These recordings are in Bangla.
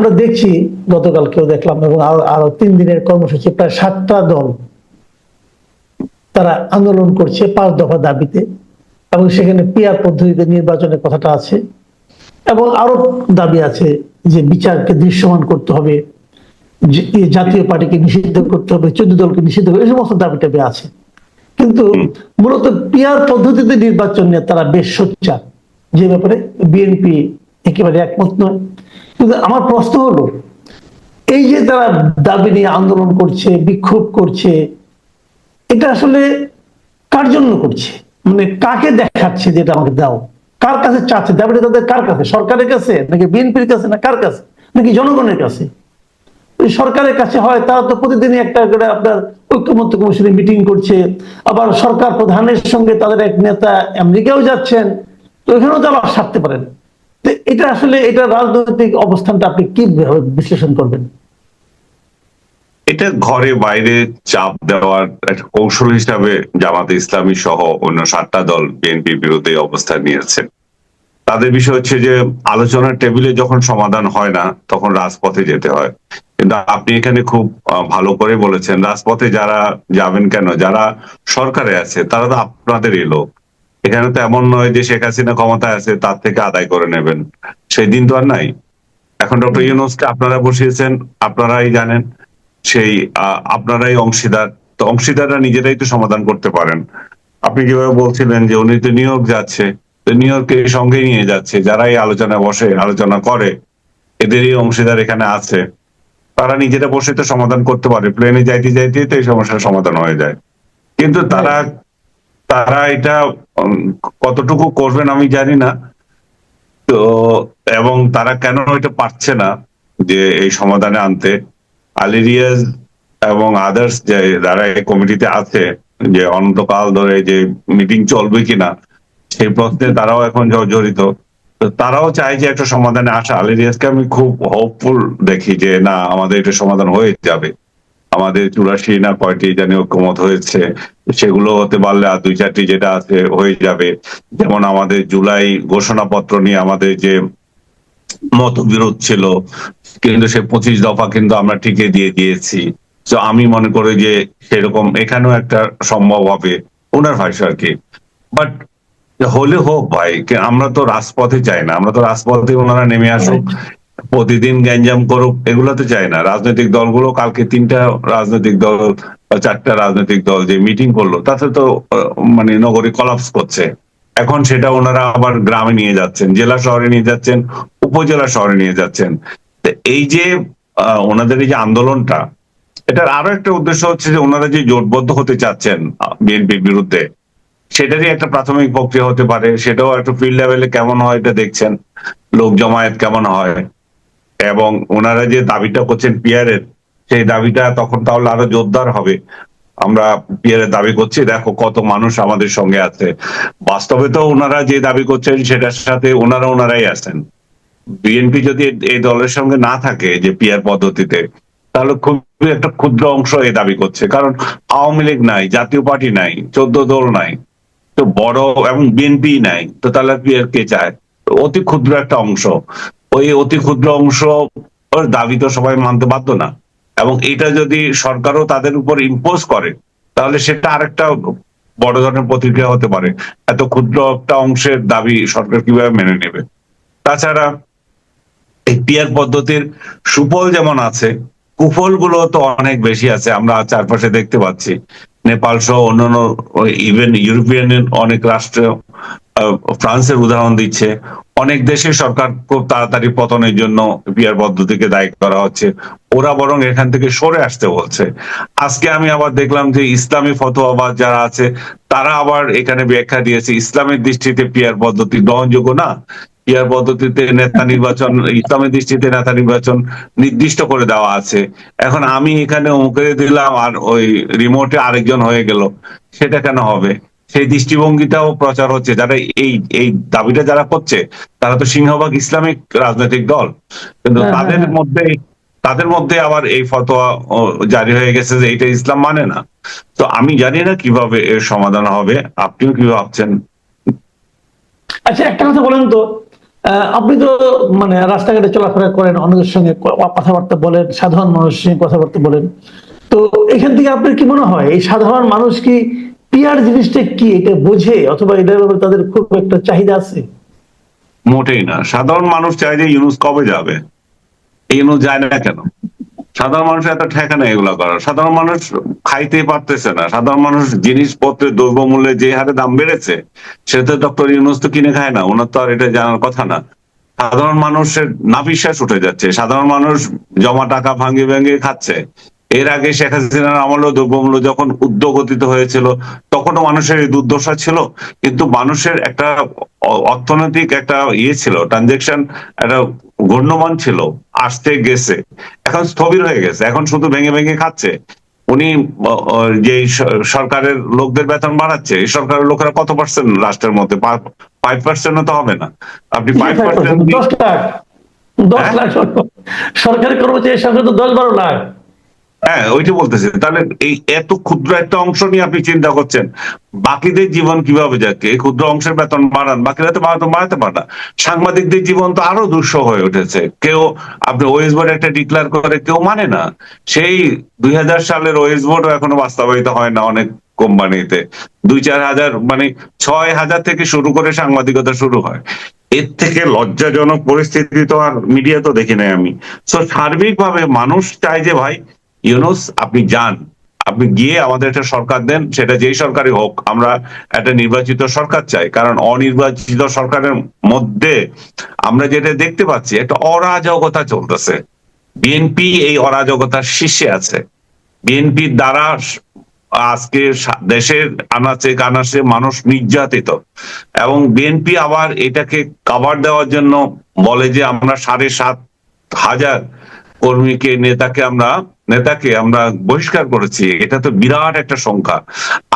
আমরা দেখছি, গতকালকেও দেখলাম এবং আরও আরও তিন দিনের কর্মসূচি, প্রায় সাতটা দল তারা আন্দোলন করছে পাঁচ দফা দাবিতে এবং সেখানে পিয়ার পদ্ধতিতে নির্বাচনের কথাটা আছে এবং আরও দাবি আছে যে বিচারকে দৃশ্যমান করতে হবে জাতীয় পার্টিকে নিষিদ্ধ করতে হবে, চোদ্দ দলকে নিষিদ্ধ করতে হবে এই সমস্ত দাবি টাবি আছে। কিন্তু মূলত পিয়ার পদ্ধতিতে নির্বাচন নিয়ে তারা বেশ সোচ্চার। যে ব্যাপারে বিএনপি একেবারে একমত নয়। কিন্তু আমার প্রশ্ন হলো, এই যে তারা দাবি নিয়ে আন্দোলন করছে, বিক্ষোভ করছে, এটা আসলে কার জন্য করছে? মানে কাকে দেখাচ্ছে যেটা আমাকে দাও? কার কাছে চাচ্ছে? দাবিটা তাদের কার কাছে? সরকারের কাছে? নাকি বিএনপির কাছে? না কার কাছে? নাকি জনগণের কাছে? সরকারের কাছে হয়, তারা তো প্রতিদিনই একটা করে আপনার ঐক্যমত্য কমিশনে মিটিং করছে, আবার সরকার প্রধানের সঙ্গে তাদের এক নেতা আমেরিকাও যাচ্ছেন, তো এখানেও তো আবার সারতে পারেন। এটা আসলে এটা রাজনৈতিক অবস্থানটা আপনি কি বিশ্লেষণ করবেন? এটা ঘরে বাইরে চাপ দেওয়ার একটা কৌশল হিসাবে জামাতে ইসলামী সহ অন্য সাতটা দল বিএনপির বিরুদ্ধে অবস্থান নিয়েছে। তাদের বিষয় হচ্ছে যে, আলোচনার টেবিলে যখন সমাধান হয় না, তখন রাজপথে যেতে হয়। কিন্তু আপনি এখানে খুব ভালো করে বলেছেন, রাজপথে যারা যাবেন কেন? যারা সরকারে আছে, তারা তো আপনাদেরই লোক। এখানে তো এমন নয় যে শেখ হাসিনা ক্ষমতায় আছে তার থেকে আদায় করে নেবেন। সেই দিন তো আর নাই। এখন ডক্টর ইউনুসকে আপনারা বসিয়েছেন আপনারাই জানেন সেই আপনারাই অংশীদার। তো অংশীদাররা নিজেরাই তো সমাধান করতে পারেন। আপনি কীভাবে বলছিলেন যে উনি তো নিউ ইয়র্ক যাচ্ছে তো নিউ ইয়র্কে সঙ্গে নিয়ে যাচ্ছে যারাই আলোচনা বসে আলোচনা করে এদেরই অংশীদার এখানে আছে। তারা নিজেরা বসে তো সমাধান করতে পারে প্লেনে যাইতে যাইতে তো এই সমস্যার সমাধান হয়ে যায়। কিন্তু তারা তারা এটা কতটুকু করবেন আমি জানি না। তো, এবং তারা কেন এটা পারছে না যে এই সমাধানে আনতে? আলিরিয়াজ এবং আদার্স যে, যারা এই কমিটিতে আছে, যে অনন্তকাল ধরে যে মিটিং চলবে কিনা, সেই প্রশ্নে তারাও এখন জড়িত। তারাও চায় যে একটা সমাধানে আসা। আলিরিয়াসকে আমি খুব হোপফুল দেখি যে, না, আমাদের এটা সমাধান হয়ে যাবে। আমাদের চুরাশি না কয়টি জানি ঐক্যমত হয়েছে, সেগুলো হতে পারলে আর দুই চারটি যেটা আছে হয়ে যাবে। যেমন আমাদের জুলাই ঘোষণাপত্র নিয়ে আমাদের যে মতবিরোধ ছিল, কিন্তু সে পঁচিশ দফা কিন্তু আমরা টিকে দিয়ে দিয়েছি। তো আমি মনে করি যে সেরকম এখানেও একটা সম্ভব হবে ওনার ভাষা আর কি। বাট হলে হোক ভাই আমরা তো রাজপথে চাই না, আমরা তো রাজপথে ওনারা নেমে আসুক। প্রতিদিন গ্যাঞ্জাম করুক, এগুলো তো চাই না। রাজনৈতিক দলগুলো কালকে তিনটা রাজনৈতিক দল চারটা রাজনৈতিক দল যে মিটিং করল, তাতে তো মানে নগরী কলাপস করছে। এখন সেটা ওনারা আবার গ্রামে নিয়ে যাচ্ছেন, জেলা শহরে নিয়ে যাচ্ছেন, উপজেলা শহরে নিয়ে যাচ্ছেন। এই যে ওনাদের এই যে আন্দোলনটা, এটার আরও একটা উদ্দেশ্য হচ্ছে যে ওনারা যে জোটবদ্ধ হতে চাচ্ছেন বিএনপির বিরুদ্ধে, সেটারই একটা প্রাথমিক প্রক্রিয়া হতে পারে, সেটাও একটু ফিল্ড লেভেলে কেমন হয় এটা দেখছেন, লোক জমায়েত কেমন হয় এবং ওনারা যে দাবিটা করছেন পিয়ারের, সেই দাবিটা তখন তাহলে আরও জোরদার হবে। আমরা পিয়ারের দাবি করছি, দেখো কত মানুষ আমাদের সঙ্গে আছে। বাস্তবে তো ওনারা যে দাবি করছেন সেটার সাথে ওনারা ওনারাই আছেন। বিএনপি যদি এই দলের সঙ্গে না থাকে যে পিয়ার পদ্ধতিতে, তাহলে খুবই একটা ক্ষুদ্র অংশ এই দাবি করছে। কারণ আওয়ামী লীগ নাই, জাতীয় পার্টি নাই, চোদ্দ দল নাই, তো বড় এবং বিএনপি নাই, তো তাহলে পিয়ার কে চায়? অতি ক্ষুদ্র একটা অংশ। ওই অতি ক্ষুদ্র অংশ দাবি তো সবাই মানতে বাধ্য না। এবং এটা যদি সরকারও তাদের উপর ইম্পোজ করে, তাহলে সেটা আরেকটা বড় ধরনের প্রতিক্রিয়া হতে পারে। এত ক্ষুদ্র একটা অংশের দাবি সরকার কীভাবে মেনে নেবে? তাছাড়া এই পিয়ার পদ্ধতির সুফল যেমন আছে কুফলগুলো তো অনেক বেশি আছে, আমরা চারপাশে দেখতে পাচ্ছি। নেপাল সহ অন্যান্য ইভেন ইউরোপিয়ান অনেক রাষ্ট্র ফ্রান্সের উদাহরণ দিচ্ছে। অনেক দেশে সরকার খুব তাড়াতাড়ি পতনের জন্য পিয়ার পদ্ধতিকে দায়ী করা হচ্ছে। ওরা বরং এখান থেকে সরে আসতে বলছে। আজকে আমি আবার দেখলাম যে ইসলামী ফতোয়াবাদ যারা আছে, তারা আবার এখানে ব্যাখ্যা দিয়েছে, ইসলামের দৃষ্টিতে পিয়ার পদ্ধতি গ্রহণযোগ্য না। পিয়ার পদ্ধতিতে নেতা নির্বাচন, ইসলামের দৃষ্টিতে নেতা নির্বাচন নির্দিষ্ট করে দেওয়া আছে। এখন আমি এখানে মুখে দিলাম আর ওই রিমোটে আরেকজন হয়ে গেল। সেটা কেন হবে? সেই দৃষ্টিভঙ্গিটাও প্রচার হচ্ছে। যারা এই এই দাবিটা যারা করছে তারা তো সিংহভাগ ইসলামিক রাজনৈতিক দল। কিন্তু হ্যাঁ, তাদের হ্যাঁ। মধ্যে তাদের মধ্যে আবার এই ফতোয়া জারি হয়ে গেছে যে এটা ইসলাম মানে না। তো আমি জানি না কীভাবে এর সমাধান হবে। আপনিও কি ভাবছেন? আচ্ছা একটা কথা বলেন তো। আহ, আপনি তো মানে রাস্তাঘাটে চলাফেরা করেন অনেকের সঙ্গে কথাবার্তা বলেন সাধারণ মানুষের সঙ্গে কথাবার্তা বলেন। তো এখান থেকে আপনার কি মনে হয় এই সাধারণ মানুষ কি পিয়ার জিনিসটা কি? এটা বোঝে? অথবা এটার ব্যাপারে তাদের খুব একটা চাহিদা আছে? মোটেই না। সাধারণ মানুষ চায় যে ইউনুস কবে যাবে। ইউনুস যায় না কেন? সাধারণ মানুষ এত ঠেকা নেই এগুলো করার। সাধারণ মানুষ খাইতেই পারতেছে না। সাধারণ মানুষ জিনিসপত্রের দ্রব্যমূল্যে যে হারে দাম বেড়েছে, সেটা ডক্টর ইউনুস তো কিনে খায় না। ওনার তো আর এটা জানার কথা না। সাধারণ মানুষের নাবিশ্বাস উঠে যাচ্ছে। সাধারণ মানুষ জমা টাকা ভাঙে ভেঙে খাচ্ছে। এর আগে শেখ হাসিনার আমলেও দ্রব্যমূল্য যখন উদ্যোগতিত হয়েছিল তখনও মানুষের এই দুর্দশা ছিল। কিন্তু মানুষের একটা অর্থনৈতিক একটা ইয়ে ছিল ট্রানজেকশন একটা গণ্যমান ছিল আসতে গেছে। এখন স্থবির হয়ে গেছে এখন শুধু ভেঙে ভেঙে খাচ্ছে। উনি যে সরকারের লোকদের বেতন বাড়াচ্ছে এই সরকারের লোকেরা কত পার্সেন্ট রাষ্ট্রের মধ্যে? ফাইভ পার্সেন্ট তো হবে না। আপনি ফাইভ পার্সেন্ট দশ লাখ দশ হ্যাঁ? লাখ সরকারি কর্মচারীর সংখ্যা তো দশ বারো লাখ। হ্যাঁ ওইটা বলতেছি। তাহলে এই এত ক্ষুদ্র একটা অংশ নিয়ে আপনি চিন্তা করছেন, বাকিদের জীবন কীভাবে যাচ্ছে? ক্ষুদ্র অংশের বেতন বাড়ান, বাকিরা তো বাড়াতে বাড়াতে পারে সাংবাদিকদের জীবন তো আরও দুঃসহ হয়ে উঠেছে। কেউ, আপনি ওয়েস বোর্ড একটা ডিক্লেয়ার করে কেউ মানে না। সেই দুই হাজার সালের ওয়েস বোর্ড এখনও বাস্তবায়িত হয় না অনেক কোম্পানিতে। দুই চার হাজার মানে ছয় হাজার থেকে শুরু করে সাংবাদিকতা শুরু হয়। এর থেকে লজ্জাজনক পরিস্থিতি তো আর মিডিয়া তো দেখি নাই আমি। তো সার্বিকভাবে মানুষ চায় যে ভাই ইউনুস, আপনি যান। আপনি গিয়ে আমাদের একটা সরকার দেন, সেটা যেই সরকারই হোক, আমরা একটা নির্বাচিত সরকার চাই। কারণ অনির্বাচিত সরকারের মধ্যে আমরা যেটা দেখতে পাচ্ছি, একটা অরাজকতা চলতেছে। বিএনপি এই অরাজকতার শীর্ষে আছে। বিএনপির দ্বারা আজকে দেশের আনাচে কানাচে মানুষ নির্যাতিত। এবং বিএনপি আবার এটাকে কাভার দেওয়ার জন্য বলে যে আমরা সাড়ে সাত হাজার কর্মীকে, নেতাকে আমরা নেতাকে আমরা বহিষ্কার করেছি। এটা তো বিরাট একটা সংখ্যা।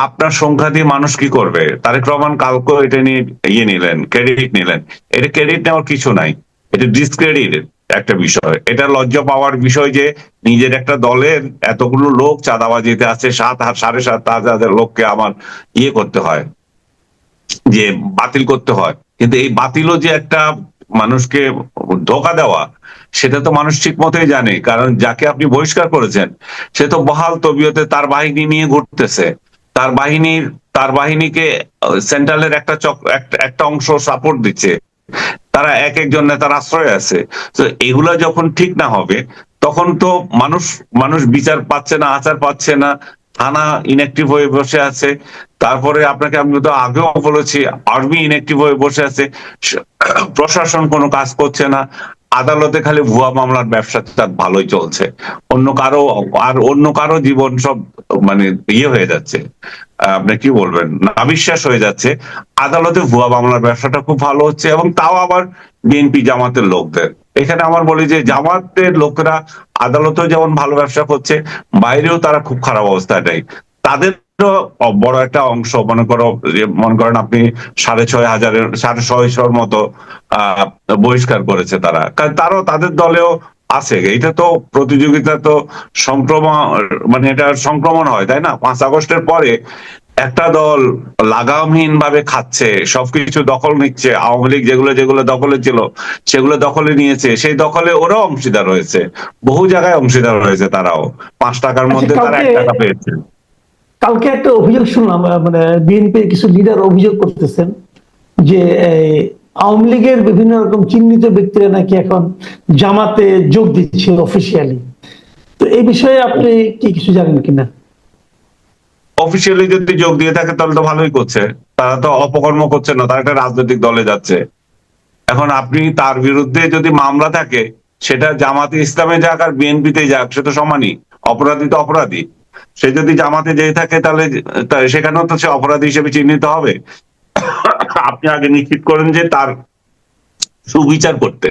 আপনার সংখ্যা দিয়ে মানুষ কি করবে? তারেক রহমান কালকে এটা নিয়ে ইয়ে নিলেন ক্রেডিট নিলেন। এটা ক্রেডিট নেওয়ার কিছু নাই। এটা ডিসক্রেডিট একটা বিষয়। এটা লজ্জা পাওয়ার বিষয় যে নিজের একটা দলের এতগুলো লোক চাঁদাবাজিতে আছে, সাত সাড়ে সাত হাজার লোককে আমার ইয়ে করতে হয়, যে বাতিল করতে হয়। কিন্তু এই বাতিলও যে একটা মানুষকে ধোকা দেওয়া সেটা তো মানুষ ঠিক মতোই জানে, কারণ যাকে আপনি বহিষ্কার করেছেন, সে তো বহাল তবিয়তে তার বাহিনী নিয়ে ঘুরতেছে। তার বাহিনীর, তার বাহিনীকে সেন্ট্রালের একটা একটা অংশ সাপোর্ট দিচ্ছে। তারা এক একজন নেতার আশ্রয় আছে। তো এগুলা যখন ঠিক না হবে, তখন তো মানুষ মানুষ বিচার পাচ্ছে না, আচার পাচ্ছে না, থানা ইনঅ্যাক্টিভ হয়ে বসে আছে। তারপরে আপনাকে আমি তো আগেও বলেছি আর্মি ইনঅ্যাক্টিভ হয়ে বসে আছে। প্রশাসন কোনো কাজ করছে না। আদালতে খালি ভুয়া মামলার ব্যবসা তার ভালোই চলছে। অন্য কারও, আর অন্য কারও জীবন সব মানে ইয়ে হয়ে যাচ্ছে। আপনি কি বলবেন? না বিশ্বাস হয়ে যাচ্ছে। আদালতে ভুয়া মামলার ব্যবসাটা খুব ভালো হচ্ছে এবং তাও আবার বিএনপি জামাতের লোকদের। এখানে আমার বলি যে জামাতের লোকেরা আদালতেও যেমন ভালো ব্যবসা করছে, বাইরেও তারা খুব খারাপ অবস্থায় নেই তাদেরও বড় একটা অংশ মনে করো যে মনে করেন আপনি সাড়ে ছয় হাজারের সাড়ে ছয়শোর মতো বহিষ্কার করেছে তারা। কারণ তারাও তাদের দলেও আছে। এটা তো প্রতিযোগিতা তো সংক্রমণ মানে এটা সংক্রমণ হয় তাই না? পাঁচ আগস্টের পরে একটা দল লাগামহীন ভাবে খাচ্ছে সবকিছু দখল নিচ্ছে আওয়ামী লীগ যেগুলো যেগুলো দখলে ছিল সেগুলো দখলে নিয়েছে সেই দখলে ওরাও অংশীদার হয়েছে। বহু জায়গায় অংশীদার হয়েছে তারাও। পাঁচ টাকার মধ্যে তারা এক টাকা পেয়েছে। কালকে একটা অভিযোগ শুনলাম মানে বিএনপির কিছু লিডার অভিযোগ করতেছেন যে আওয়ামী লীগের বিভিন্ন রকম চিহ্নিত ব্যক্তিরা নাকি এখন জামাতে যোগ দিচ্ছে অফিসিয়ালি তো এই বিষয়ে আপনি কি কিছু জানেন কিনা? অফিসিয়ালি যদি যোগ দিয়ে থাকে, তাহলে তো ভালোই করছে। তারা তো অপকর্ম করছে না, তারা একটা রাজনৈতিক দলে যাচ্ছে। এখন আপনি তার বিরুদ্ধে যদি মামলা থাকে, সেটা জামাতে ইসলামে যাক আর বিএনপিতে যাক, সে তো সমানই, অপরাধী তো অপরাধী। সে যদি জামাতে যেয়ে থাকে তাহলে সেখানেও তো সে অপরাধী হিসেবে চিহ্নিত হবে। আপনি আগে নিশ্চিত করেন যে তার সুবিচার করতে।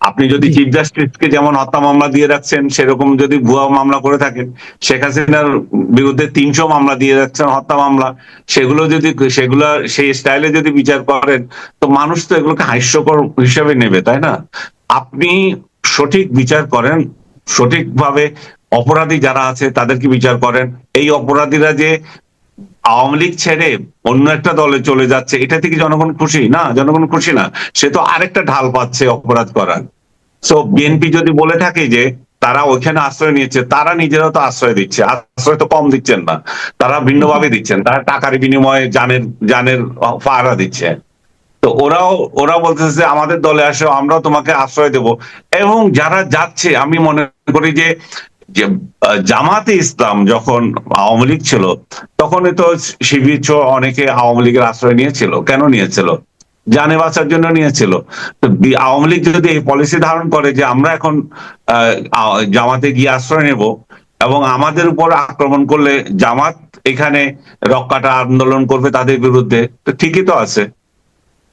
আপনি যদি চিফ জাস্টিসকে যেমন হত্যা মামলা দিয়ে রাখছেন সেরকম যদি ভুয়া মামলা করে থাকেন শেখ হাসিনার বিরুদ্ধে তিনশো মামলা দিয়ে রাখছেন হত্যা মামলা সেগুলো যদি সেগুলো সেই স্টাইলে যদি বিচার করেন তো মানুষ তো এগুলোকে হাস্যকর হিসেবে নেবে তাই না? আপনি সঠিক বিচার করেন সঠিকভাবে অপরাধী যারা আছে, তাদেরকে বিচার করেন। এই অপরাধীরা যে আওয়ামী লীগ ছেড়ে অন্য একটা দলে চলে যাচ্ছে, এটা থেকে জনগণ খুশি? না, জনগণ খুশি না। সে তো আরেকটা ঢাল পাচ্ছে অপরাধ করার। সো বিএনপি যদি বলে থাকে যে তারা ওইখানে আশ্রয় নিয়েছে, তারা নিজেরাও তো আশ্রয় দিচ্ছে। আশ্রয় তো কম দিচ্ছেন না। তারা ভিন্নভাবে দিচ্ছেন। তারা টাকার বিনিময়ে জানের জানের পাহারা দিচ্ছে। তো ওরাও ওরা বলতেছে যে আমাদের দলে আসো, আমরাও তোমাকে আশ্রয় দেব। এবং যারা যাচ্ছে, আমি মনে করি যে যে জামাতে ইসলাম যখন আওয়ামী লীগ ছিল তখনই তো শিবির অনেকে আওয়ামী লীগের আশ্রয় নিয়েছিল। কেন নিয়েছিল? জানে বাঁচার জন্য নিয়েছিল। আওয়ামী লীগ যদি এই পলিসি ধারণ করে যে আমরা এখন জামাতে গিয়ে আশ্রয় নেব এবং আমাদের উপর আক্রমণ করলে জামাত এখানে রক্ষাটা আন্দোলন করবে তাদের বিরুদ্ধে, তো ঠিকই তো আছে।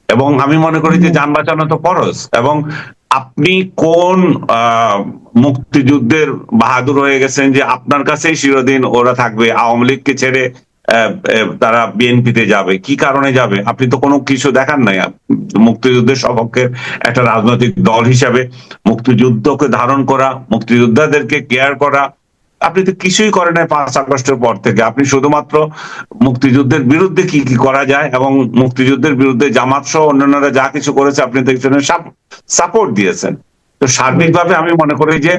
এবং আমি মনে করি যে যান বাঁচানো তো ফরজ। এবং আপনি কোন মুক্তিযুদ্ধের বাহাদুর হয়ে গেছেন যে আপনার কাছেই চিরদিন ওরা থাকবে আওয়ামী লীগকে ছেড়ে তারা বিএনপিতে যাবে কি কারণে যাবে? আপনি তো কোনো কিছু দেখার নাই। মুক্তিযুদ্ধের সপক্ষে একটা রাজনৈতিক দল হিসাবে মুক্তিযুদ্ধকে ধারণ করা মুক্তিযোদ্ধাদেরকে কেয়ার করা আপনি তো কিছুই করেন নাই পাঁচ আগস্টের পর থেকে। আপনি শুধুমাত্র মুক্তিযুদ্ধের বিরুদ্ধে কি কি করা যায় এবং মুক্তিযুদ্ধের বিরুদ্ধে জামাত সহ অন্যান্যরা যা কিছু করেছে আপনি একজনের সাপোর্ট দিয়েছেন। তো সার্বিকভাবে আমি মনে করি যে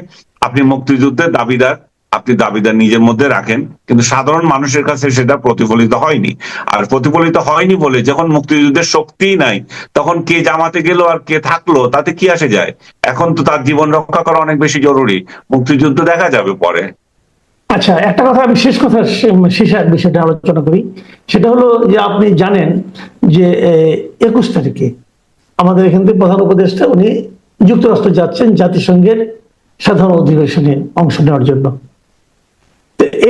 আপনি মুক্তিযুদ্ধের দাবিদার, আপনি দাবিদার নিজের মধ্যে রাখেন, কিন্তু সাধারণ মানুষের কাছে সেটা প্রতিফলিত হয়নি। আর প্রতিফলিত হয়নি বলে যখন মুক্তিযুদ্ধের শক্তিই নাই, তখন কে জামাতে গেল আর কে থাকল, তাতে কি আসে যায়? এখন তো তার জীবন রক্ষা করা অনেক বেশি জরুরি। মুক্তিযুদ্ধ দেখা যাবে পরে। আচ্ছা একটা কথা, আমি শেষ কথা শেষে এক বিষয়টা আলোচনা করি। সেটা হলো যে আপনি জানেন যে একুশ তারিখে আমাদের এখান থেকে প্রধান উপদেষ্টা উনি যুক্তরাষ্ট্র যাচ্ছেন জাতিসংঘের সাধারণ অধিবেশনে অংশ নেওয়ার জন্য।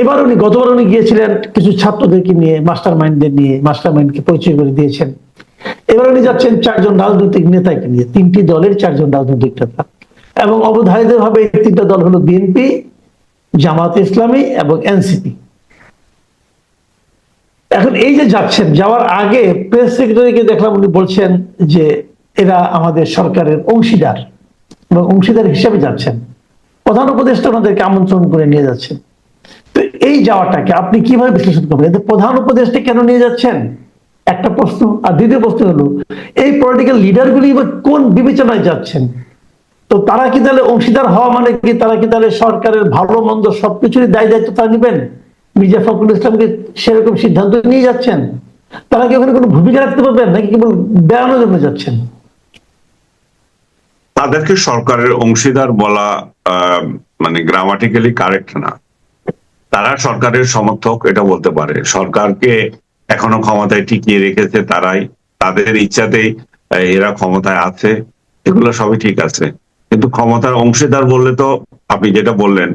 এবার উনি, গতবার উনি গিয়েছিলেন কিছু ছাত্রদেরকে নিয়ে মাস্টার মাইন্ডদের নিয়ে মাস্টার মাইন্ডকে পরিচয় করে দিয়েছেন। এবার উনি যাচ্ছেন চারজন রাজনৈতিক নেতাকে নিয়ে, তিনটি দলের চারজন রাজনৈতিক নেতা। এবং অবধারিত ভাবে তিনটা দল হলো বিএনপি জামাত ইসলামী এবং এনসিপি। এখন এই যে যাচ্ছেন, যাওয়ার আগে প্রেস সেক্রেটারিকে দেখলাম উনি বলছেন যে এরা আমাদের সরকারের অংশীদার এবং অংশীদার হিসেবে যাচ্ছেন। প্রধান উপদেষ্টা ওনাদেরকে আমন্ত্রণ করে নিয়ে যাচ্ছেন। তো এই যাওয়াটাকে আপনি কীভাবে বিশ্লেষণ করবেন? এতে প্রধান উপদেষ্টা কেন নিয়ে যাচ্ছেন? একটা প্রশ্ন। আর দ্বিতীয় প্রশ্ন হলো, এই পলিটিক্যাল লিডারগুলি কোন বিবেচনায় যাচ্ছেন? তো তারা কি তাহলে অংশীদার হওয়া মানে কি? তারা কি তাহলে সরকারের ভালো মন্দ সবকিছুরই দায় দায়িত্ব তারা নেবেন? মির্জা ফখরুল ইসলামকে সেরকম সিদ্ধান্ত নিয়ে যাচ্ছেন? তারা কি ওখানে কোনো ভূমিকা রাখতে পারবেন? নাকি কেবল বেড়ানোর জন্য যাচ্ছেন? তাদেরকে সরকারের অংশীদার বলা মানে গ্রামাটিক্যালি কারেক্ট না। তারা সরকারের সমর্থক, এটা বলতে পারে। সরকারকে এখনও ক্ষমতায় টিকিয়ে রেখেছে তারাই। তাদের ইচ্ছাতেই এরা ক্ষমতায় আছে। এগুলো সবই ঠিক আছে। কিন্তু ক্ষমতার অংশীদার বললে তো আপনি যেটা বললেন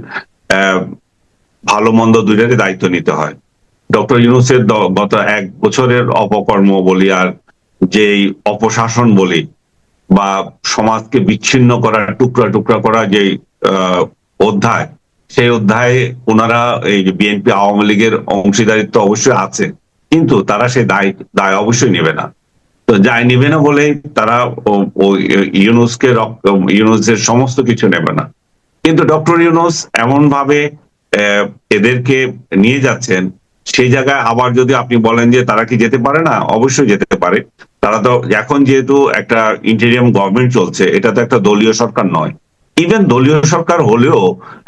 ভালো মন্দ দুইটারই দায়িত্ব নিতে হয়। ডক্টর ইউনুসের গত এক বছরের অপকর্ম বলি আর যেই অপশাসন বলি বা সমাজকে বিচ্ছিন্ন করা টুকরা টুকরা করা যে অধ্যায়, সেই অধ্যায়ে ওনারা এই বিএনপি আওয়ামী লীগের অংশীদারিত্ব অবশ্যই আছে, কিন্তু তারা সেই দায় দায় অবশ্যই নেবে না। তো দায় নেবে না বলেই তারা ইউনুসকে ইউনুসের সমস্ত কিছু নেবে না। কিন্তু ডক্টর ইউনুস এমন ভাবে এদেরকে নিয়ে যাচ্ছেন, সেই জায়গায় আবার যদি আপনি বলেন যে তারা কি যেতে পারে না, অবশ্যই যেতে পারে। তারা তো এখন যেহেতু একটা ইন্টেরিয়াম গভর্নমেন্ট চলছে, এটা তো একটা দলীয় সরকার নয়। ইভেন দলীয় সরকার হলেও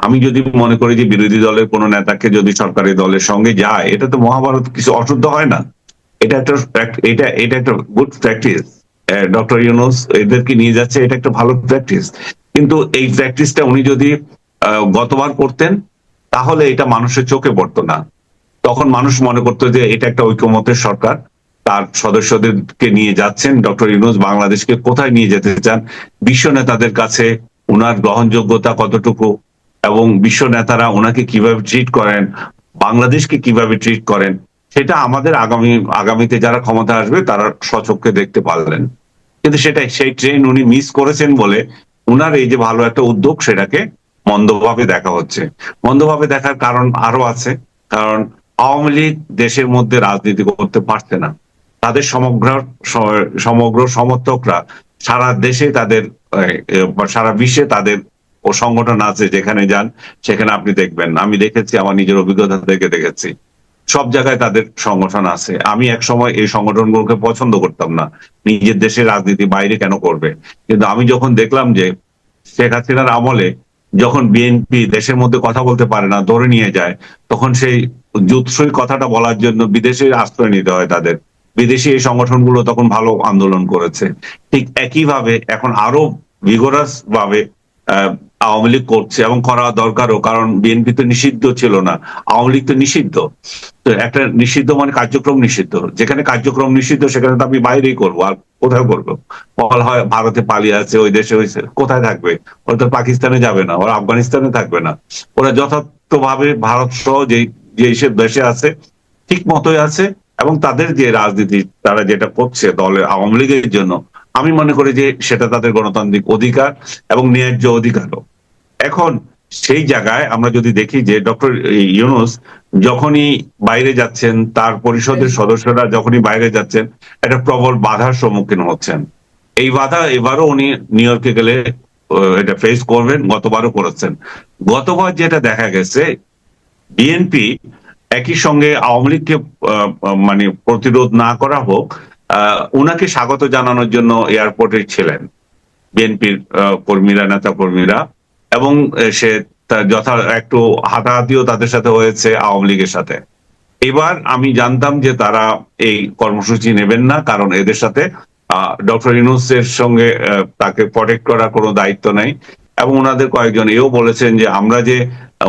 আমি যদি মনে করি যে বিরোধী দলের কোন নেতাকে যদি সরকারি দলের সঙ্গে যায়, এটা তো মহাভারত কিছু অশুদ্ধ হয় না। এটা একটা এটা এটা একটা গুড প্র্যাকটিস ডক্টর ইউনুস এদেরকে নিয়ে যাচ্ছে, এটা একটা ভালো প্র্যাকটিস কিন্তু এই প্র্যাকটিসটা উনি যদি গতবার করতেন, তাহলে এটা মানুষের চোখে পড়তো না। তখন মানুষ মনে করতো যে এটা একটা ঐক্যমতের সরকার। তার সদস্যদেরকে নিয়ে যাচ্ছেন ডক্টর ইউনুস বাংলাদেশকে কোথায় নিয়ে যেতে চান? বিশ্ব নেতাদের কাছে ওনার গ্রহণযোগ্যতা কতটুকু? এবং বিশ্ব নেতারা ওনাকে কীভাবে ট্রিট করেন? বাংলাদেশকে কীভাবে ট্রিট করেন? সেটা আমাদের আগামী, আগামীতে যারা ক্ষমতা আসবে তারা স্বচক্ষে দেখতে পারলেন। কিন্তু সেটাই, সেই ট্রেন উনি মিস করেছেন বলে উনার এই যে ভালো একটা উদ্যোগ সেটাকে মন্দভাবে দেখা হচ্ছে। মন্দভাবে দেখার কারণ আরও আছে, কারণ আওয়ামী লীগ দেশের মধ্যে রাজনীতি করতে পারছে না। তাদের সমগ্র সমগ্র সমর্থকরা সারা দেশে তাদের সারা বিশ্বে তাদের ও সংগঠন আছে যেখানে যান, সেখানে আপনি দেখবেন। আমি দেখেছি, আমার নিজের অভিজ্ঞতা থেকে দেখেছি। সব জায়গায় তাদের সংগঠন আছে। আমি এক সময় এই সংগঠনগুলোকে পছন্দ করতাম না। নিজের দেশের রাজনীতি বাইরে কেন করবে? কিন্তু আমি যখন দেখলাম যে শেখ হাসিনার আমলে যখন বিএনপি দেশের মধ্যে কথা বলতে পারে না, ধরে নিয়ে যায়, তখন সেই জুৎসই কথাটা বলার জন্য বিদেশে আশ্রয় নিতে হয় তাদের। বিদেশি এই সংগঠনগুলো তখন ভালো আন্দোলন করেছে। ঠিক একইভাবে এখন আরও ভিগোরাস ভাবে আওয়ামী লীগ করছে এবং করা দরকারও, কারণ বিএনপি তো নিষিদ্ধ ছিল না। আওয়ামী লীগ তো নিষিদ্ধ। তো একটা নিষিদ্ধ মানে কার্যক্রম নিষিদ্ধ। যেখানে কার্যক্রম নিষিদ্ধ, সেখানে তো আমি বাইরেই করব। আর কোথায় করব? বলা হয় ভারতে পালিয়ে আছে ওই দেশে হয়েছে কোথায় থাকবে? ওরা তো পাকিস্তানে যাবে না, ওরা আফগানিস্তানে থাকবে না। ওরা যথার্থভাবে ভারত সহ যে যে সব দেশে আছে, ঠিক মতোই আছে। এবং তাদের যে রাজনীতি, তারা যেটা করছে দলের, আওয়ামী লীগের জন্য আমি মনে করি যে সেটা তাদের গণতান্ত্রিক অধিকার এবং ন্যায্য অধিকারও এখন সেই জায়গায় আমরা যদি দেখি যে ডক্টর ইউনুস যখনই বাইরে যাচ্ছেন, তার পরিষদের সদস্যরা যখনই বাইরে যাচ্ছেন, একটা প্রবল বাধার সম্মুখীন হচ্ছেন। এই বাধা এবারও উনি নিউ ইয়র্কে গেলে এটা ফেস করবেন, গতবারও করেছেন। গতবার যেটা দেখা গেছে, বিএনপি একই সঙ্গে আওয়ামী লীগকে মানে প্রতিরোধ না করা হোক উনাকে স্বাগত জানানোর জন্য এয়ারপোর্টে ছিলেন বিএনপির কর্মীরা নেতা কর্মীরা এবং সে যথা একটু হাতাহাতিও তাদের সাথে হয়েছে আওয়ামী লীগের সাথে। এবার আমি জানতাম যে তারা এই কর্মসূচি নেবেন না, কারণ এদের সাথে ডক্টর ইনুসের সঙ্গে তাকে প্রটেক্ট করার কোনো দায়িত্ব নেই। এবং ওনাদের কয়েকজন এও বলেছেন যে আমরা যে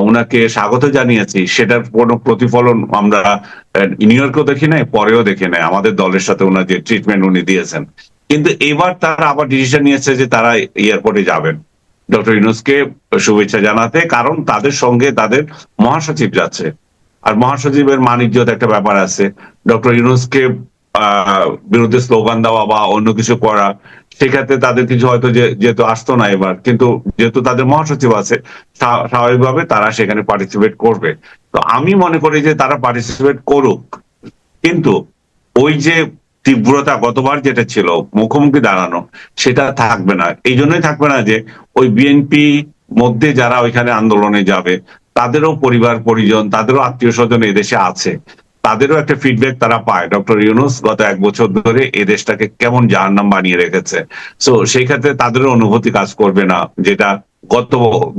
ওনাকে স্বাগত জানিয়েছি, সেটার কোনো প্রতিফলন আমরা নিউ ইয়র্কেও দেখি নাই, পরেও দেখি নাই। আমাদের দলের সাথে ওনার যে ট্রিটমেন্ট উনি দিয়েছেন। কিন্তু এবার তারা আবার ডিসিশন নিয়েছে যে তারা এয়ারপোর্টে যাবেন। ডক্টর ইউনুসকে শুভেচ্ছা জানাতে, কারণ তাদের সঙ্গে তাদের মহাসচিব যাচ্ছে। আর মহাসচিবের মানিজ্যত একটা ব্যাপার আছে। ডক্টর ইউনুসকে বিরুদ্ধে স্লোগান দেওয়া বা অন্য কিছু করা সেক্ষেত্রে তাদের কিছু হয়তো যেহেতু আসতো না এবার, কিন্তু যেহেতু তাদের মহাসচিব আছে স্বাভাবিকভাবে তারা সেখানে পার্টিসিপেট করবে। তো আমি মনে করি যে তারা পার্টিসিপেট করুক, কিন্তু ওই যে তীব্রতা গতবার যেটা ছিল, মুখোমুখি দাঁড়ানো, সেটা থাকবে না। এই জন্যই থাকবে না যে ওই বিএনপি মধ্যে যারা ওইখানে আন্দোলনে যাবে, তাদেরও পরিবার, পরিজন, তাদেরও আত্মীয় স্বজন এদেশে আছে। তাদেরও একটা ফিডব্যাক তারা পায়। ডক্টর ইউনুস গত এক বছর ধরে এ দেশটাকে কেমন জাহান্নাম বানিয়ে রেখেছে। সো সেই ক্ষেত্রে তাদেরও অনুভূতি কাজ করবে না, যেটা গত,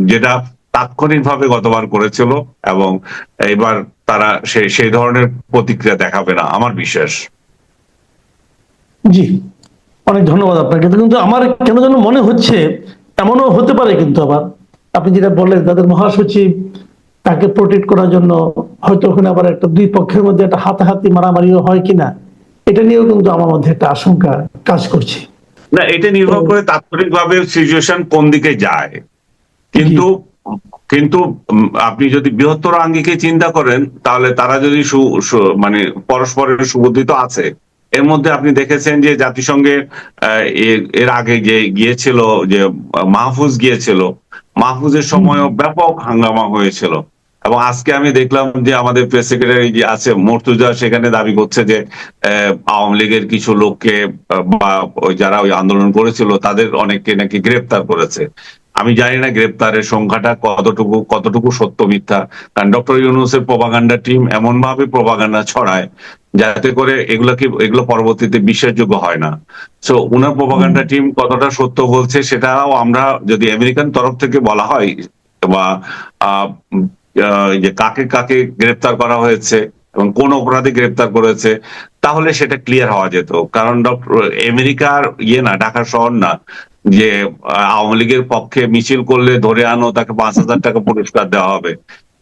যেটা তাৎক্ষণিকভাবে গতবার করেছিল এবং এবার তারা সেই সেই ধরনের প্রতিক্রিয়া দেখাবে না, আমার বিশ্বাস। জি, অনেক ধন্যবাদ আপনাকে। কিন্তু আমার কেন যেন মনে হচ্ছে, এমনও হতে পারে কিন্তু আবার। আপনি যেটা বললেন, তাদের মহাসচিব তাকে প্রোটেক্ট করার জন্য হয়তো ওখানে আবার একটা দুই পক্ষের মধ্যে একটা হাতাহাতি মারামারিও হয় কিনা এটা নিয়েও কিন্তু আমার মধ্যে একটা আশঙ্কা কাজ করছে। না এটা নির্ভর করে তাৎক্ষণিকভাবে সিচুয়েশন কোন দিকে যায়। কিন্তু কিন্তু আপনি যদি বৃহত্তর আঙ্গিকে চিন্তা করেন তাহলে তারা যদি মানে পরস্পরের সুবুদ্ধিত আছে এর মধ্যে আপনি দেখেছেন যে জাতিসংঘে এর আগে যে গিয়েছিল যে মাহফুজ গিয়েছিল মাহফুজের সময়ও ব্যাপক হাঙ্গামা হয়েছিল। এবং আজকে আমি দেখলাম যে আমাদের প্রেস সেক্রেটারি যে আছে, মর্তুজা, সেখানে দাবি করছে যে আওয়ামী লীগের কিছু লোককে, বা ওই যারা ওই আন্দোলন করেছিল, তাদের অনেককে নাকি গ্রেপ্তার করেছে। আমি জানি না গ্রেপ্তারের সংখ্যাটা কতটুকু কতটুকু সত্য মিথ্যা। কারণ ডক্টর ইউনুসের প্রভাগান্ডা টিম এমন ভাবে প্রভাগান্ডা ছড়ায়, যাতে করে এগুলোকে এগুলো পরবর্তীতে বিশ্বাসযোগ্য হয় না। সো উনার প্রভাগান্ডা টিম কতটা সত্য বলছে, সেটাও আমরা যদি আমেরিকান তরফ থেকে বলা হয়, বা যে কাকে কাকে গ্রেপ্তার করা হয়েছে এবং কোন অপরাধী গ্রেপ্তার করেছে তাহলে সেটা ক্লিয়ার হওয়া যেত। কারণ আমেরিকার ইয়ে না ঢাকা শহর না যে আওয়ামী লীগের পক্ষে মিছিল করলে ধরে আনো তাকে পাঁচ হাজার টাকা পুরস্কার দেওয়া হবে।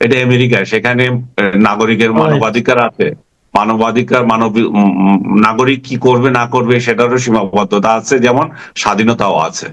এটা আমেরিকা সেখানে নাগরিকের মানবাধিকার আছে। মানবাধিকার মানব নাগরিক কি করবে না করবে সেটারও সীমাবদ্ধতা আছে। যেমন স্বাধীনতাও আছে।